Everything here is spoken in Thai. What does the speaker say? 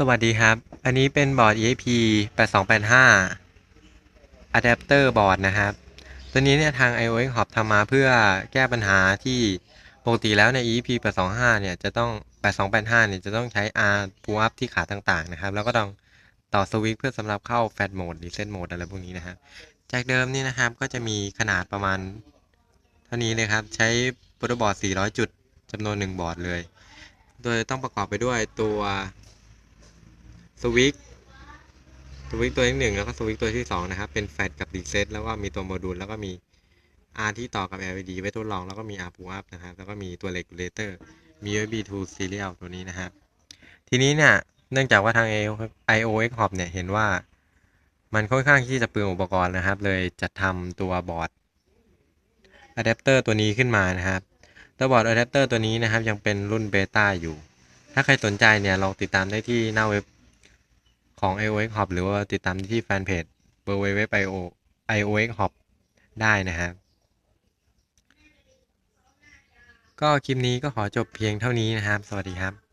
สวัสดีครับ อันนี้เป็นบอร์ด EIP 8285 Adapter Board นะครับ ตัวนี้เนี่ยทาง iOS Hub ทำมาเพื่อแก้ปัญหาที่ปกติแล้วใน EIP 825เนี่ยจะต้อง 8285เนี่ยจะต้องใช้ R pull up ที่ขาต่างๆนะครับ แล้วก็ต้องต่อสวิตช์เพื่อสำหรับเข้า Fat Mode Reset Mode อะไรพวกนี้นะครับ จากเดิมนี่นะครับก็จะมีขนาดประมาณ เท่านี้เลยครับ ใช้โปรโตบอร์ด400 จุดจำนวน 1 บอร์ดเลย โดยต้องประกอบไปด้วยตัว สวิตสวิตตัวที่หนึ่งแล้วก็สวิตตัวที่สองนะครับ เป็นแฟลชกับรีเซ็ตแล้วก็มีตัวโมดูลแล้วก็มี R ที่ต่อกับ LED ไว้ทดลองแล้วก็มี R pull up นะครับ แล้วก็มีตัว regulator มี USB to serial ตัวนี้นะครับ ทีนี้เนี่ย เนื่องจากว่าทาง iOS Hub เนี่ยเห็นว่ามันค่อนข้างที่จะเปลืองอุปกรณ์นะครับ เลยจัดทำตัวบอร์ดอะแดปเตอร์ตัวนี้ขึ้นมานะครับ ตัวบอร์ดอะแดปเตอร์ตัวนี้นะครับ ยังเป็นรุ่นเบต้าอยู่ ถ้าใครสนใจเนี่ยลองติดตามได้ที่หน้าเว็บ ของ iOS Hub หรือว่าติดตามที่แฟนเพจ www.io iOS Hub ได้นะครับก็คลิปนี้ก็ขอจบเพียงเท่านี้นะครับ สวัสดีครับ